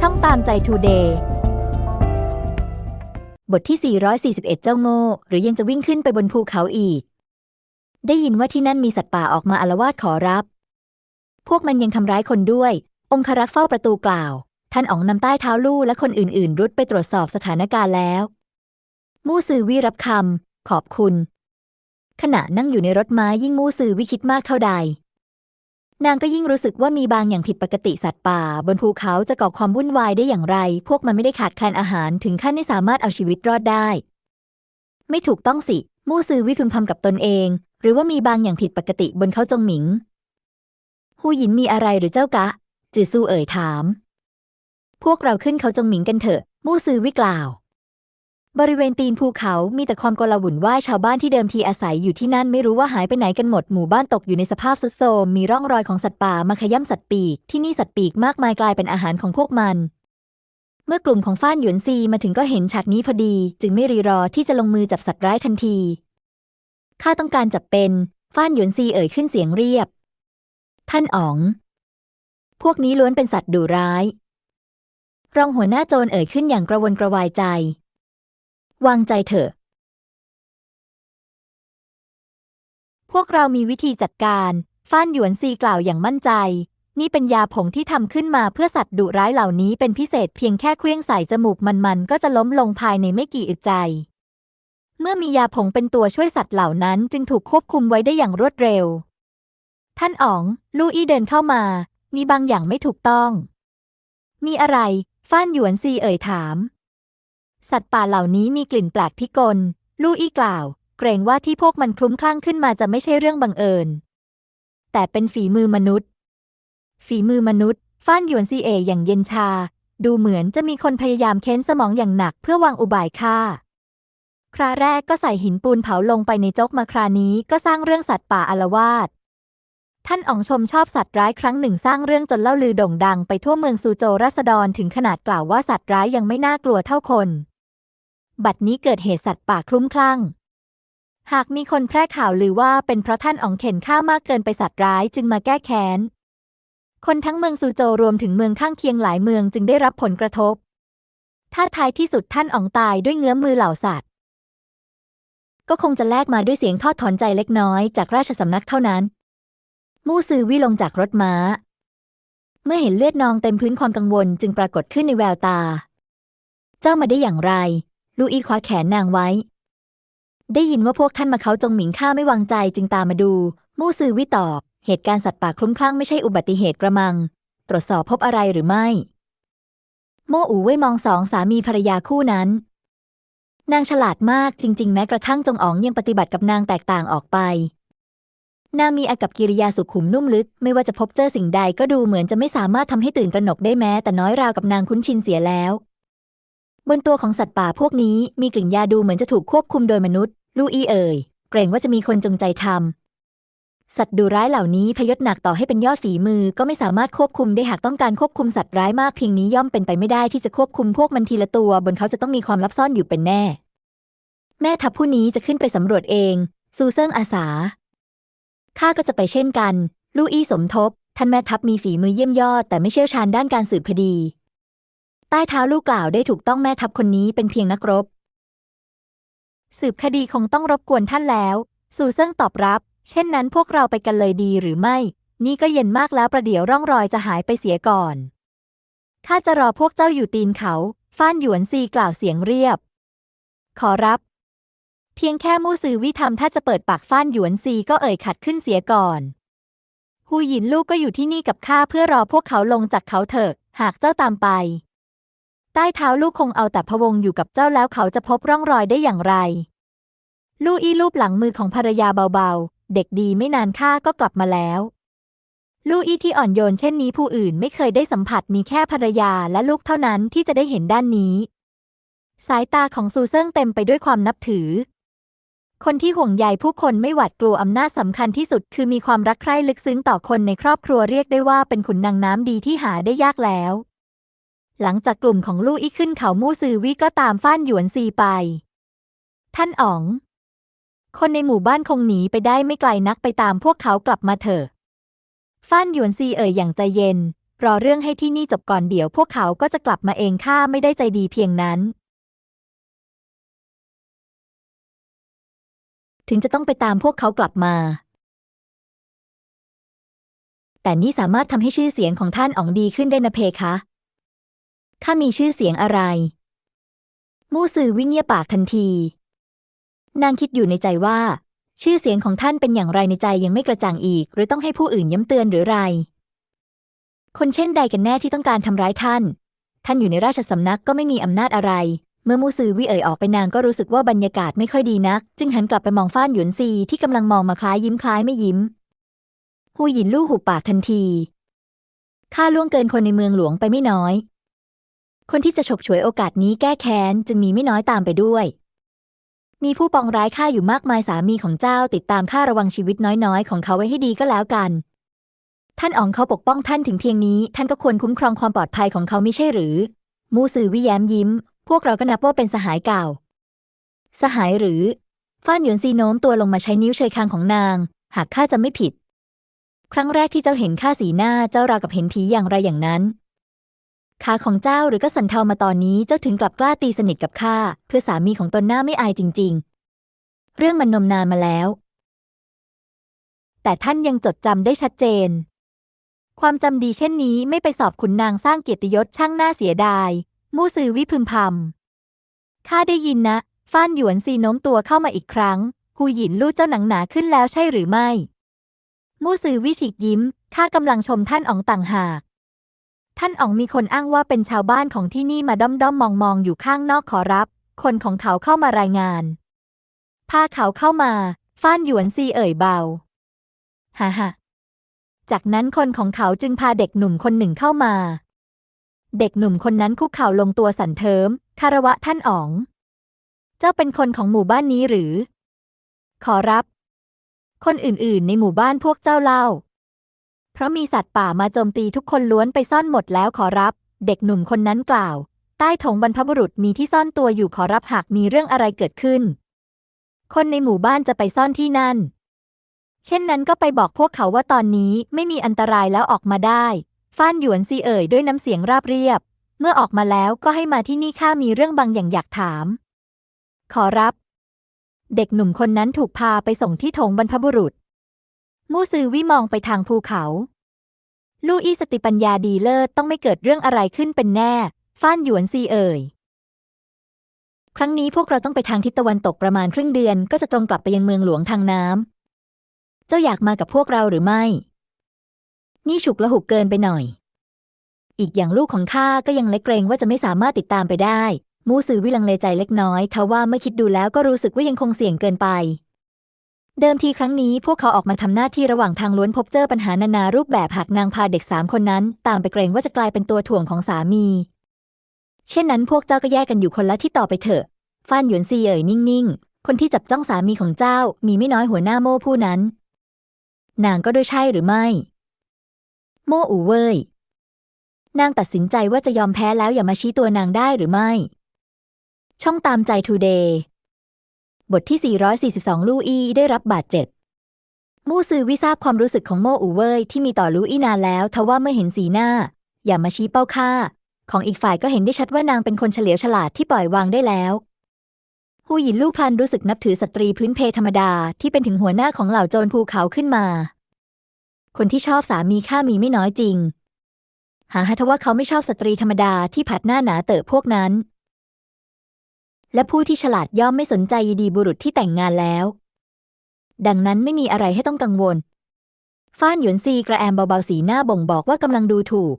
ช่องตามใจทูเดย์บทที่ 441 เจ้าโง่ หรือยังจะวิ่งขึ้นไปบนภูเขาอีก ได้ยินว่าที่นั่นมีสัตว์ป่าออกมาอาละวาดขอรับ พวกมันยังทำร้ายคนด้วย องครักษ์เฝ้าประตูกล่าว ท่านอ๋องนำใต้เท้าลู่และคนอื่นๆ รุดไปตรวจสอบสถานการณ์แล้ว มู่ซือวี่รับคำขอบคุณ ขณะนั่งอยู่ในรถม้ายิ่งมู่ซือวิคิดมากเท่าใด นางก็ยิ่งรู้สึกว่ามีบางอย่างผิดปกติสัตว์ป่า บนภูเขาจะก่อความวุ่นวายได้อย่างไร พวกมันไม่ได้ขาดแคลนอาหารถึงขั้นไม่สามารถเอาชีวิตรอดได้ ไม่ถูกต้องสิ มู่ซือวิพึมพำกับตนเอง หรือว่ามีบางอย่างผิดปกติบนเขาจงหมิงหูหยินมีอะไรหรือเจ้ากะ จือซูเอ่ยถาม พวกเราขึ้นเขาจงหมิงกันเถอะ มู่ซือวิกล่าว บริเวณตีนภูเขามีแต่ความโกลาหวุ่นวายชาวบ้านที่เดิมทีอาศัยอยู่ที่นั่นไม่รู้ว่าหายไปไหนกันหมดหมู่บ้านตกอยู่ในสภาพทรุดโทรมมีร่องรอยของสัตว์ป่ามาขย้ำสัตว์ปีก ที่นี่สัตว์ปีกมากมายกลายเป็นอาหารของพวกมัน เมื่อกลุ่มของฟ้านหยวนซีมาถึงก็เห็นฉากนี้พอดี จึงไม่รีรอที่จะลงมือจับสัตว์ร้ายทันทีข้าต้องการจับเป็นฟ้านหยวนซีเอ่ยขึ้นเสียงเรียบ ท่านอ๋อง พวกนี้ล้วนเป็นสัตว์ดุร้าย รองหัวหน้าโจรเอ่ยขึ้นอย่างกระวนกระวายใจ วางใจเถอะ พวกเรามีวิธีจัดการฟ้านหยวนซีกล่าวอย่างมั่นใจ นี่เป็นยาผงที่ทำขึ้นมาเพื่อสัตว์ดุร้ายเหล่านี้เป็นพิเศษเพียงแค่เคลื่องใส่จมูกมันๆ ก็จะล้มลงภายในไม่กี่อึดใจ เมื่อมียาผงเป็นตัวช่วยสัตว์เหล่านั้นจึงถูกควบคุมไว้ได้อย่างรวดเร็ว ท่านอ๋อง ลู่อี้เดินเข้ามา มีบางอย่างไม่ถูกต้อง มีอะไร ฟ้านหยวนซีเอ่ยถาม สัตว์ป่าเหล่านี้มีกลิ่นแปลกพิกล ลู่อี้กล่าว เกรงว่าที่พวกมันคลุ้มคลั่งขึ้นมาจะไม่ใช่เรื่องบังเอิญ แต่เป็นฝีมือมนุษย์ ฝีมือมนุษย์ฟ้านหยวนซีเออย่างเย็นชา ดูเหมือนจะมีคนพยายามเค้นสมองอย่างหนักเพื่อวางอุบายฆ่า คราแรกก็ใส่หินปูนเผาลงไปในจกมาครานี้ก็สร้างเรื่องสัตว์ป่าอาลวาดท่านอ๋องชมชอบสัตว์ร้ายครั้งหนึ่งสร้างเรื่องจนเล่าลือโด่งดังไปทั่วเมืองซูโจราษฎรถึงขนาดกล่าวว่าสัตว์ร้ายยังไม่น่ากลัวเท่าคน บัดนี้เกิดเหตุสัตว์ป่าคลุ้มคลั่ง หากมีคนแพร่ข่าวลือว่าเป็นเพราะท่านอ๋องเข็นฆ่ามากเกินไปสัตว์ร้ายจึงมาแก้แค้น คนทั้งเมืองซูโจรวมถึงเมืองข้างเคียงหลายเมืองจึงได้รับผลกระทบ ถ้าท้ายที่สุดท่านอ๋องตายด้วยเงื้อมมือเหล่าสัตว์ ก็คงจะแลกมาด้วยเสียงทอดถอนใจเล็กน้อยจากราชสำนักเท่านั้น มู่ซือวี่ลงจากรถม้า เมื่อเห็นเลือดนองเต็มพื้นความกังวลจึงปรากฏขึ้นในแววตา เจ้ามาได้อย่างไร ลูอีคว้าแขนนางไว้ ได้ยินว่าพวกท่านมาเขาจงหมิงข้าไม่วางใจจึงตามมาดู มู่ซือวี่ตอบ เหตุการณ์สัตว์ป่าคลุ้มคลั่งไม่ใช่อุบัติเหตุกระมัง ตรวจสอบพบอะไรหรือไม่ โม่อูเว่ยมองสองสามีภรรยาคู่นั้น นางฉลาดมากจริง ๆ แม้กระทั่งจงอ๋องยังปฏิบัติกับนางแตกต่างออกไป นางมีอากับกิริยาสุขุมนุ่มลึก ไม่ว่าจะพบเจอสิ่งใดก็ดูเหมือนจะไม่สามารถทำให้ตื่นตระหนกได้แม้ แต่น้อยราวกับนางคุ้นชินเสียแล้ว บนตัวของสัตว์ป่าพวกนี้มีกลิ่นยาดูเหมือนจะถูกควบคุมโดยมนุษย์ ลูอีเอ่ย เกรงว่าจะมีคนจงใจทำ สัตว์ดุร้ายเหล่านี้พยศหนักต่อให้เป็นยอดฝีมือก็ไม่สามารถควบคุมได้หากต้องการควบคุมสัตว์ร้ายมากเพียงนี้ย่อมเป็นไปไม่ได้ที่จะควบคุมพวกมันทีละตัว บนเขาจะต้องมีความลับซ่อนอยู่เป็นแน่ แม่ทัพผู้นี้จะขึ้นไปสำรวจเอง ซูเซิงอาสา ข้าก็จะไปเช่นกัน ลูอี้สมทบ ท่านแม่ทัพมีฝีมือเยี่ยมยอดแต่ไม่เชี่ยวชาญด้านการสืบคดี ใต้เท้าลูกกล่าวได้ถูกต้องแม่ทัพคนนี้เป็นเพียงนักรบ สืบคดีคงต้องรบกวนท่านแล้วซูเซิงตอบรับ เช่นนั้นพวกเราไปกันเลยดีหรือไม่ นี่ก็เย็นมากแล้วประเดี๋ยวร่องรอยจะหายไปเสียก่อนข้าจะรอพวกเจ้าอยู่ตีนเขา ฟ้านหยวนซีกล่าวเสียงเรียบ ขอรับ เพียงแค่มู่ซือวิทำถ้าจะเปิดปากฟ้านหยวนซีก็เอ่ยขัดขึ้นเสียก่อนหูหยินลูกก็อยู่ที่นี่กับข้าเพื่อรอพวกเขาลงจากเขาเถอะ หากเจ้าตามไป ใต้เท้าลูกคงเอาแต่พะวงอยู่กับเจ้าแล้วเขาจะพบร่องรอยได้อย่างไร ลู่อี้ลูบหลังมือของภรรยาเบาๆ เด็กดีไม่นานข้าก็กลับมาแล้ว ลู่อี้ที่อ่อนโยนเช่นนี้ผู้อื่นไม่เคยได้สัมผัสมีแค่ภรรยาและลูกเท่านั้นที่จะได้เห็นด้านนี้ สายตาของซูเซิงเต็มไปด้วยความนับถือ คนที่ห่วงใยผู้คนไม่หวาดกลัวอำนาจสำคัญที่สุด คือมีความรักใคร่ลึกซึ้งต่อคนในครอบครัวเรียกได้ว่าเป็นขุนนางน้ำดีที่หาได้ยากแล้ว หลังจากกลุ่มของลู่อี้ขึ้นเขามู่ซือวี่ก็ตามฟ้านหยวนซีไป ท่านอ๋อง คนในหมู่บ้านคงหนีไปได้ไม่ไกลนักไปตามพวกเขากลับมาเถอะฟ้านหยวนซีเอ่ยอย่างใจเย็น รอเรื่องให้ที่นี่จบก่อนเดี๋ยว พวกเขาก็จะกลับมาเองข้าไม่ได้ใจดีเพียงนั้น ถึงจะต้องไปตามพวกเขากลับมาแต่นี่สามารถทำให้ชื่อเสียงของท่านอ๋องดีขึ้นได้นะเพคะ ข้ามีชื่อเสียงอะไร มู่ซือวิ่งเงียบปากทันที นางคิดอยู่ในใจว่า ชื่อเสียงของท่านเป็นอย่างไรในใจยังไม่กระจ่างอีก หรือต้องให้ผู้อื่นย้ำเตือนหรือไร คนเช่นใดกันแน่ที่ต้องการทำร้ายท่าน ท่านอยู่ในราชสำนักก็ไม่มีอำนาจอะไร เมื่อมูซือวิเอ่ยออกไปนางก็รู้สึกว่าบรรยากาศไม่ค่อยดีนัก จึงหันกลับไปมองฟ้านหยวนซีที่กำลังมองมาคล้ายยิ้มคล้ายไม่ยิ้มฮูหยินลู่หุบปากทันทีข้าล่วงเกินคนในเมืองหลวงไปไม่น้อย คนที่จะฉกฉวยโอกาสนี้แก้แค้นจึงมีไม่น้อยตามไปด้วย มีผู้ปองร้ายข้าอยู่มากมายสามีของเจ้าติดตามข้าระวังชีวิตน้อยๆ ของเขาไว้ให้ดีก็แล้วกัน ท่านอ๋องเขาปกป้องท่านถึงเพียงนี้ ท่านก็ควรคุ้มครองความปลอดภัยของเขาไม่ใช่หรือ มูซือวิแย้มยิ้ม พวกเราก็นับว่าเป็นสหายเก่า สหายหรือฟ้านหยวนซีโน้มตัวลงมาใช้นิ้วเชยคางของนาง หากข้าจะไม่ผิด ครั้งแรกที่เจ้าเห็นข้าสีหน้าเจ้าราวกับเห็นผีอย่างไรอย่างนั้น ขาของเจ้าหรือก็สันเทามาตอนนี้เจ้าถึงกลับกล้าตีสนิทกับข้าเพื่อสามีของตนหน้าไม่อายจริง ๆ เรื่องมันนมนานมาแล้ว แต่ท่านยังจดจำได้ชัดเจน ความจำดีเช่นนี้ไม่ไปสอบขุนนางสร้างเกียรติยศช่างน่าเสียดาย มู่ซือวิพึมพำข้าได้ยินนะ ฟ้านหยวนซีโน้มตัวเข้ามาอีกครั้งหูหยินลู่เจ้าหนังหนาขึ้นแล้วใช่หรือไม่ มู่ซือวิฉีกยิ้มข้ากำลังชมท่านอ๋องต่างหาก ท่านอ๋องมีคนอ้างว่าเป็นชาวบ้านของที่นี่มาด้อมด้อมมองมองอยู่ข้างนอกขอรับ คนของเขาเข้ามารายงาน พาเขาเข้ามา ฟ้านหยวนซีเอ่ยเบาฮ่าฮ่าจากนั้นคนของเขาจึงพาเด็กหนุ่มคนหนึ่งเข้ามา เด็กหนุ่มคนนั้นคุกเข่าลงตัวสันเทิม คารวะท่านอ๋อง เจ้าเป็นคนของหมู่บ้านนี้หรือ ขอรับ คนอื่นๆ ในหมู่บ้านพวกเจ้าเล่า ราะมีสัตว์ป่ามาโจมตีทุกคนล้วนไปซ่อนหมดแล้วขอรับ เด็กหนุ่มคนนั้นกล่าว ใต้ถงบรรพบุรุษมีที่ซ่อนตัวอยู่ขอรับหากมีเรื่องอะไรเกิดขึ้น คนในหมู่บ้านจะไปซ่อนที่นั่น เช่นนั้นก็ไปบอกพวกเขาว่าตอนนี้ไม่มีอันตรายแล้วออกมาได้ ฟ้านหยวนซีเอ่ยด้วยน้ำเสียงราบเรียบ เมื่อออกมาแล้วก็ให้มาที่นี่ข้ามีเรื่องบางอย่างอยากถาม ขอรับ เด็กหนุ่มคนนั้นถูกพาไปส่งที่ถงบรรพบุรุษ มู่ซือวิมองไปทางภูเขา ลู่อี้สติปัญญาดีเลิศต้องไม่เกิดเรื่องอะไรขึ้นเป็นแน่ ฟ้านหยวนซีเอ่ย ครั้งนี้พวกเราต้องไปทางทิศตะวันตกประมาณครึ่งเดือน ก็จะตรงกลับไปยังเมืองหลวงทางน้ำ เจ้าอยากมากับพวกเราหรือไม่ นี่ฉุกละหุกเกินไปหน่อย อีกอย่างลูกของข้าก็ยังเล็กเกรงว่าจะไม่สามารถติดตามไปได้ มูซือวิลังเลใจเล็กน้อยทว่าเมื่อคิดดูแล้วก็รู้สึกว่ายังคงเสี่ยงเกินไป เดิมทีครั้งนี้พวกเขาออกมาทำหน้าที่ระหว่างทางล้วนพบเจอปัญหานานารูปแบบหากนางพาเด็กสามคนนั้น ตามไปเกรงว่าจะกลายเป็นตัวถ่วงของสามี เช่นนั้นพวกเจ้าก็แยกกันอยู่คนละที่ต่อไปเถอะฟ้านหยวนซีเอ่ยนิ่งๆ คนที่จับจ้องสามีของเจ้ามีไม่น้อยหัวหน้าโม่ผู้นั้น นางก็ด้วยใช่หรือไม่ โม่อูเว่ยนางตัดสินใจว่าจะยอมแพ้แล้วอย่ามาชี้ตัวนางได้หรือไม่ ช่องตามใจทูเดย์ บทที่ 442 ลู่อี้ได้รับบาดเจ็บ มู่ซือวิทราบความรู้สึกของโม่อูเว่ยที่มีต่อลู่อี้นานแล้วทว่าเมื่อเห็นสีหน้า อย่ามาชี้เป้าฆ่า ของอีกฝ่ายก็เห็นได้ชัดว่านางเป็นคนเฉลียวฉลาดที่ปล่อยวางได้แล้วฮูหยินลู่พลันรู้สึกนับถือสตรีพื้นเพธรรมดาที่เป็นถึงหัวหน้าของเหล่าโจรภูเขาขึ้นมา คนที่ชอบสามีข้ามีไม่น้อยจริง หาฮะทว่าเขาไม่ชอบสตรีธรรมดาที่ผัดหน้าหนาเตอะพวกนั้น และผู้ที่ฉลาดย่อมไม่สนใจยดีบุรุษที่แต่งงานแล้ว ดังนั้นไม่มีอะไรให้ต้องกังวล ฟ้านหยวนซีกระแอมเบาๆสีหน้าบ่งบอกว่ากำลังดูถูก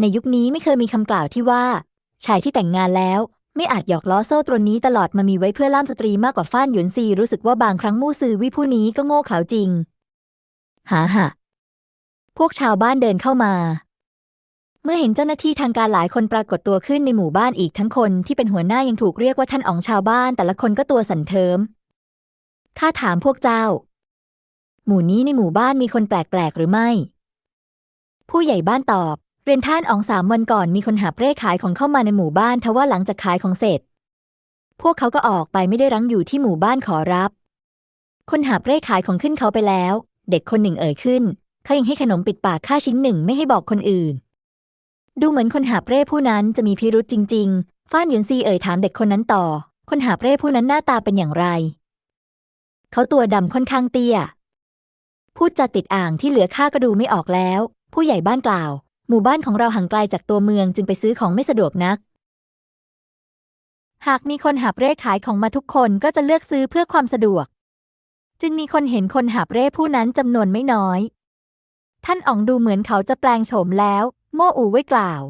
ในยุคนี้ไม่เคยมีคำกล่าวที่ว่า ชายที่แต่งงานแล้ว ไม่อาจหยอกล้อโซ่ตรนนี้ตลอดมามีไว้เพื่อล่ามสตรีมากกว่าฟ้านหยวนซีรู้สึกว่าบางครั้งมู่ซือวิผู้นี้ก็โง่เขลาจริง หาหะพวกชาวบ้านเดินเข้ามา เมื่อเห็นเจ้าหน้าที่ทางการหลายคนปรากฏตัวขึ้นในหมู่บ้านอีกทั้งคนที่เป็นหัวหน้ายังถูกเรียกว่าท่านอ๋องชาวบ้าน แต่ละคนก็ตัวสั่นเทิม ข้าถามพวกเจ้า หมู่นี้ในหมู่บ้านมีคนแปลกๆหรือไม่ ผู้ใหญ่บ้านตอบ เรียนท่านอ๋องสามวันก่อนมีคนหาเร่ขายของเข้ามาในหมู่บ้านทว่าหลังจากขายของเสร็จ พวกเขาก็ออกไปไม่ได้รั้งอยู่ที่หมู่บ้านขอรับ คนหาเร่ขายของขึ้นเขาไปแล้ว เด็กคนหนึ่งเอ่ยขึ้นเขายังให้ขนมปิดปากข้าชิ้นหนึ่งไม่ให้บอกคนอื่น ดูเหมือนคนหาเร่ผู้นั้นจะมีพิรุษจริง ๆ ฟ้านหยุนซีเอ่ยถามเด็กคนนั้นต่อ คนหาเร่ผู้นั้นหน้าตาเป็นอย่างไร เขาตัวดำค่อนข้างเตี้ย พูดจาติดอ่างที่เหลือข้าก็ดูไม่ออกแล้ว ผู้ใหญ่บ้านกล่าว หมู่บ้านของเราห่างไกลจากตัวเมืองจึงไปซื้อของไม่สะดวกนัก หากมีคนหาเร่ขายของมาทุกคนก็จะเลือกซื้อเพื่อความสะดวก จึงมีคนเห็นคนหาเร่ผู้นั้นจำนวนไม่น้อย ท่านอ๋องดูเหมือนเขาจะแปลงโฉมแล้ว โม่อูไว้กล่าว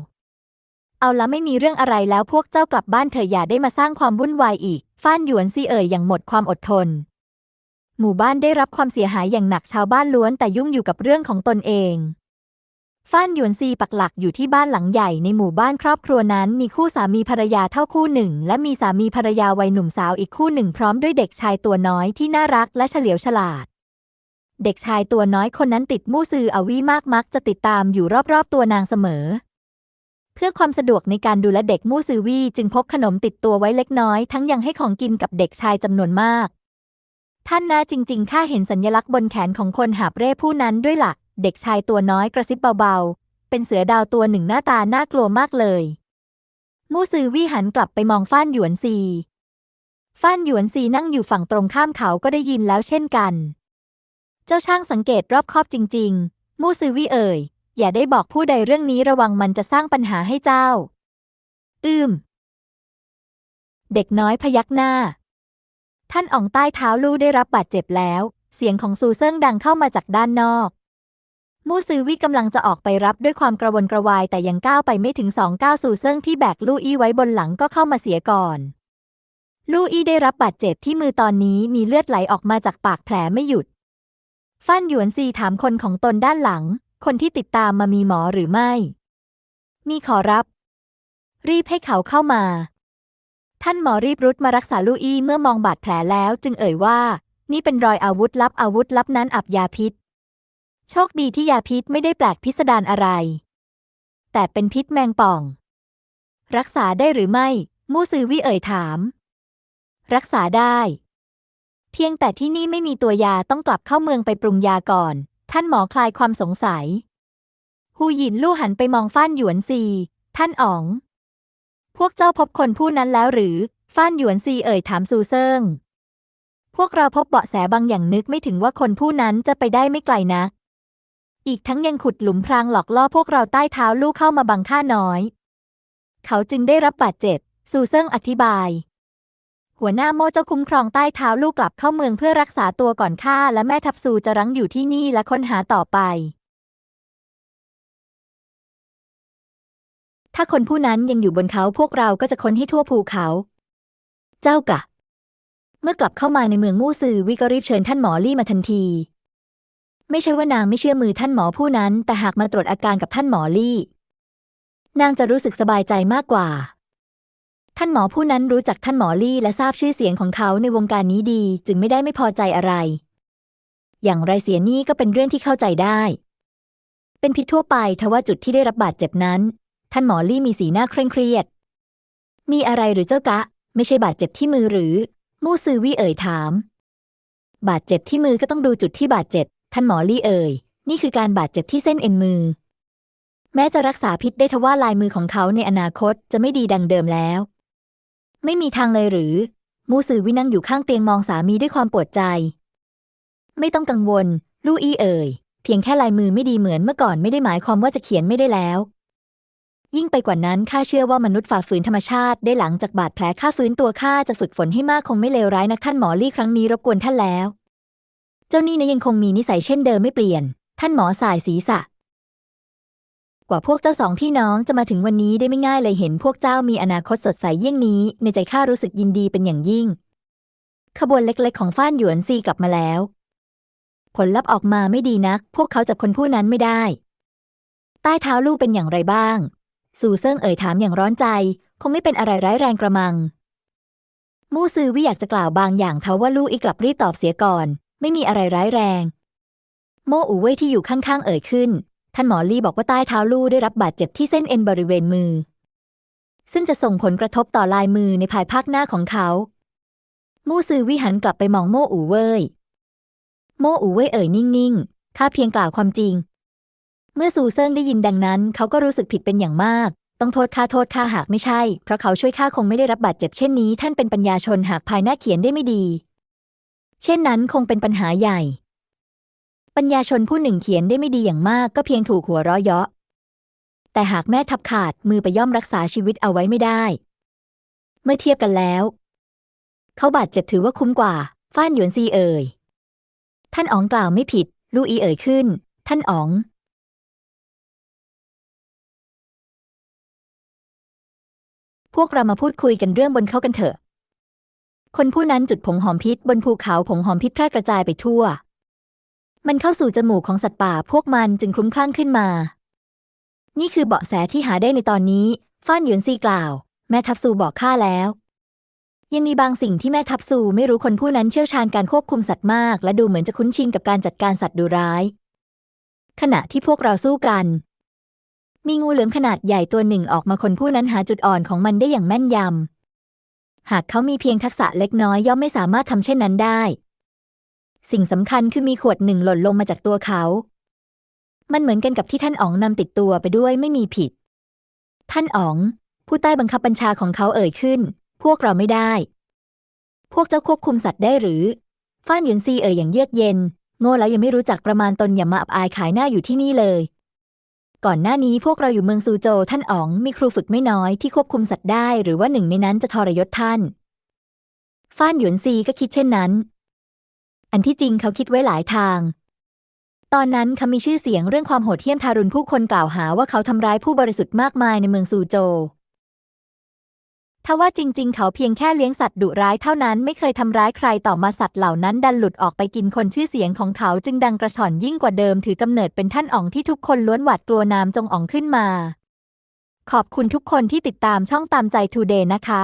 เอาละไม่มีเรื่องอะไรแล้วพวกเจ้ากลับบ้านเถอะอย่าได้มาสร้างความวุ่นวายอีก ฟ้านหยวนซีเอ่ยอย่างหมดความอดทน หมู่บ้านได้รับความเสียหายอย่างหนักชาวบ้านล้วนแต่ยุ่งอยู่กับเรื่องของตนเองฟ้านหยวนซีปักหลักอยู่ที่บ้านหลังใหญ่ในหมู่บ้านครอบครัวนั้น มีคู่สามีภรรยาเท่าคู่หนึ่ง และมีสามีภรรยาวัยหนุ่มสาวอีกคู่หนึ่งพร้อมด้วยเด็กชายตัวน้อยที่น่ารักและเฉลียวฉลาด เด็กชายตัวน้อยคนนั้นติดมู่ซืออวีมากมักจะติดตามอยู่รอบๆตัวนางเสมอ เพื่อความสะดวกในการดูแลเด็กมู่ซือวีจึงพกขนมติดตัวไว้เล็กน้อย ทั้งยังให้ของกินกับเด็กชายจำนวนมาก ท่านน่าจริงๆข้าเห็นสัญลักษณ์บนแขนของคนหาบเร่ผู้นั้นด้วยหลักเด็กชายตัวน้อยกระซิบเบาๆ เป็นเสือดาวตัวหนึ่งหน้าตาน่ากลัวมากเลย มู่ซือวี่หันกลับไปมองฟ้านหยวนซีฟ้านหยวนซีนั่งอยู่ฝั่งตรงข้ามเขาก็ได้ยินแล้วเช่นกัน เจ้าช่างสังเกตรอบคอบจริง ๆ มู่ซือวี่เอ่ย อย่าได้บอกผู้ใดเรื่องนี้ระวังมันจะสร้างปัญหาให้เจ้า อืม เด็กน้อยพยักหน้า ท่านอ่องใต้เท้าลู่ได้รับบาดเจ็บแล้ว เสียงของซูเซิงดังเข้ามาจากด้านนอก มู่ซือวี่กำลังจะออกไปรับด้วยความกระวนกระวายแต่ยังก้าวไปไม่ถึงสองก้าวซูเซิงที่แบกลู่อี้ไว้บนหลังก็เข้ามาเสียก่อนลู่อี้ได้รับบาดเจ็บที่มือตอนนี้มีเลือดไหลออกมาจากปากแผลไม่หยุด ฟั่นหยวนซีถามคนของตนด้านหลัง คนที่ติดตามมามีหมอหรือไม่ มีขอรับ รีบให้เขาเข้ามา ท่านหมอรีบรุดมารักษาลู่อี้เมื่อมองบาดแผลแล้ว จึงเอ่ยว่า นี่เป็นรอยอาวุธลับอาวุธลับนั้นอับยาพิษ โชคดีที่ยาพิษไม่ได้แปลกพิสดารอะไร แต่เป็นพิษแมงป่อง รักษาได้หรือไม่ มู่ซือวี่เอ่ยถาม รักษาได้ เพียงแต่ที่นี่ไม่มีตัวยาต้องกลับเข้าเมืองไปปรุงยาก่อน ท่านหมอคลายความสงสัย ฮูหยินลู่หันไปมองฟ้านหยวนซี ท่านอ๋อง พวกเจ้าพบคนผู้นั้นแล้วหรือ ฟ้านหยวนซีเอ่ยถามซูเซิง พวกเราพบเบาะแสบางอย่างนึกไม่ถึงว่าคนผู้นั้นจะไปได้ไม่ไกลนะอีกทั้งยังขุดหลุมพรางหลอกล่อพวกเราใต้เท้าลูกเข้ามาบังค่าน้อย เขาจึงได้รับบาดเจ็บซูเซิงอธิบาย หัวหน้าโม่เจ้าคุ้มครองใต้เท้าลูกกลับเข้าเมืองเพื่อรักษาตัวก่อนข้าและแม่ทัพซูจะรั้งอยู่ที่นี่และค้นหาต่อไป ถ้าคนผู้นั้นยังอยู่บนเขาพวกเราก็จะค้นให้ทั่วภูเขา เจ้ากะ เมื่อกลับเข้ามาในเมืองมู่ซือวิก็รีบเชิญท่านหมอลี่มาทันที ไม่ใช่ว่านางไม่เชื่อมือท่านหมอผู้นั้น แต่หากมาตรวจอาการกับท่านหมอลี่ นางจะรู้สึกสบายใจมากกว่า ท่านหมอผู้นั้นรู้จักท่านหมอลี่และทราบชื่อเสียงของเขาในวงการนี้ดี จึงไม่ได้ไม่พอใจอะไร อย่างไรเสียนี่ก็เป็นเรื่องที่เข้าใจได้ เป็นพิษทั่วไปทว่าจุดที่ได้รับบาดเจ็บนั้น ท่านหมอลี่มีสีหน้าเคร่งเครียด มีอะไรหรือเจ้ากะ ไม่ใช่บาดเจ็บที่มือหรือ มู่ซือวี่เอ่ยถาม บาดเจ็บที่มือก็ต้องดูจุดที่บาดเจ็บ ท่านหมอลี่เอ่ย นี่คือการบาดเจ็บที่เส้นเอ็นมือ แม้จะรักษาพิษได้ทว่าลายมือของเขาในอนาคตจะไม่ดีดังเดิมแล้ว ไม่มีทางเลยหรือ มู่ซือวินั่งอยู่ข้างเตียงมองสามีด้วยความปวดใจ ไม่ต้องกังวล ลู่อี้เอ่ย เพียงแค่ลายมือไม่ดีเหมือนเมื่อก่อนไม่ได้หมายความว่าจะเขียนไม่ได้แล้ว ยิ่งไปกว่านั้นข้าเชื่อว่ามนุษย์ฝ่าฝืนธรรมชาติได้หลังจากบาดแผลข้าฟื้นตัวข้าจะฝึกฝนให้มากคงไม่เลวร้ายนักท่านหมอลี่ครั้งนี้รบกวนท่านแล้ว เจ้านี่นะยังคงมีนิสัยเช่นเดิมไม่เปลี่ยน ท่านหมอสายศีรษะ ว่าพวกเจ้าสองพี่น้องจะมาถึงวันนี้ได้ไม่ง่ายเลยเห็นพวกเจ้ามีอนาคตสดใสเยี่ยงนี้ ในใจข้ารู้สึกยินดีเป็นอย่างยิ่ง ขบวนเล็กๆ ของฟ้านหยวนซีกลับมาแล้ว ผลลัพธ์ออกมาไม่ดีนัก พวกเขาจับคนผู้นั้นไม่ได้ ใต้เท้าลูกเป็นอย่างไรบ้างซูเซิงเอ่ยถามอย่างร้อนใจ คงไม่เป็นอะไรร้ายแรงกระมัง มู่ซือวิอยากจะกล่าวบางอย่างเทว่าลู่อีกลับรีบตอบเสียก่อน ไม่มีอะไรร้ายแรง โมอูเว่ยที่อยู่ข้างๆเอ่ยขึ้น ท่านหมอลี่บอกว่าใต้เท้าลู่ได้รับบาดเจ็บที่เส้นเอ็นบริเวณมือ ซึ่งจะส่งผลกระทบต่อลายมือในภายภาคหน้าของเขา มู่ซือวิหันกลับไปมองโม่อู่เว่ย โม่อู่เว่ยเอ่ยนิ่งๆข้าเพียงกล่าวความจริง เมื่อซูเซิงได้ยินดังนั้น เขาก็รู้สึกผิดเป็นอย่างมาก ต้องโทษข้าโทษข้าหากไม่ใช่ เพราะเขาช่วยข้าคงไม่ได้รับบาดเจ็บเช่นนี้ ท่านเป็นปัญญาชนหากภายหน้าเขียนได้ไม่ดี เช่นนั้นคงเป็นปัญหาใหญ่ ปัญญาชนผู้หนึ่งเขียนได้ไม่ดีอย่างมากก็เพียงถูกหัวเราะเยาะ แต่หากแม่ทับขาดมือไปย่อมรักษาชีวิตเอาไว้ไม่ได้ เมื่อเทียบกันแล้ว เขาบาดเจ็บถือว่าคุ้มกว่า ฟ้านหยวนซีเอ่ย ท่านอ๋องกล่าวไม่ผิด ลู่อีเอ่ยขึ้น ท่านอ๋อง พวกเรามาพูดคุยกันเรื่องบนเขากันเถอะ คนผู้นั้นจุดผงหอมพิษบนภูเขาผงหอมพิษแพร่กระจายไปทั่ว มันเข้าสู่จมูกของสัตว์ป่าพวกมันจึงคลุ้มคลั่งขึ้นมา นี่คือเบาะแสที่หาได้ในตอนนี้ ฟ้านหยวนซีกล่าว แม่ทัพซูบอกข้าแล้ว ยังมีบางสิ่งที่แม่ทัพซูไม่รู้คนผู้นั้นเชี่ยวชาญการควบคุมสัตว์มาก และดูเหมือนจะคุ้นชินกับการจัดการสัตว์ดุร้าย ขณะที่พวกเราสู้กัน มีงูเหลือมขนาดใหญ่ตัวหนึ่งออกมาคนผู้นั้นหาจุดอ่อนของมันได้อย่างแม่นยำหากเขามีเพียงทักษะเล็กน้อยย่อมไม่สามารถทำเช่นนั้นได้ สิ่งสำคัญคือมีขวดหนึ่งหล่นลงมาจากตัวเขา มันเหมือนกันกับที่ท่านอ๋องนำติดตัวไปด้วยไม่มีผิด ท่านอ๋อง ผู้ใต้บังคับบัญชาของเขาเอ่ยขึ้น พวกเราไม่ได้ พวกเจ้าควบคุมสัตว์ได้หรือ ฟ้านหยุนซีเอ่ยอย่างเยือกเย็น โง่แล้วยังไม่รู้จักประมาณตนอย่ามาอับอายขายหน้าอยู่ที่นี่เลย ก่อนหน้านี้พวกเราอยู่เมืองซูโจท่านอ๋องมีครูฝึกไม่น้อยที่ควบคุมสัตว์ได้ หรือว่าหนึ่งในนั้นจะทรยศท่านฟ้านหยวนซีก็คิดเช่นนั้น อันที่จริงเขาคิดไว้หลายทาง ตอนนั้นเขามีชื่อเสียงเรื่องความโหดเหี้ยมทารุณผู้คนกล่าวหาว่าเขาทำร้ายผู้บริสุทธิ์มากมายในเมืองซูโจทว่าจริง ๆ เขาเพียงแค่เลี้ยงสัตว์ดุร้ายเท่านั้นไม่เคยทำร้ายใครต่อมาสัตว์เหล่านั้นดันหลุดออกไปกินคนชื่อเสียงของเขาจึงดังกระฉ่อนยิ่งกว่าเดิมถือกำเนิดเป็นท่านอ๋องที่ทุกคนล้วนหวาดกลัวนามจงอ๋องขึ้นมา ขอบคุณทุกคนที่ติดตามช่องตามใจทูเดย์นะคะ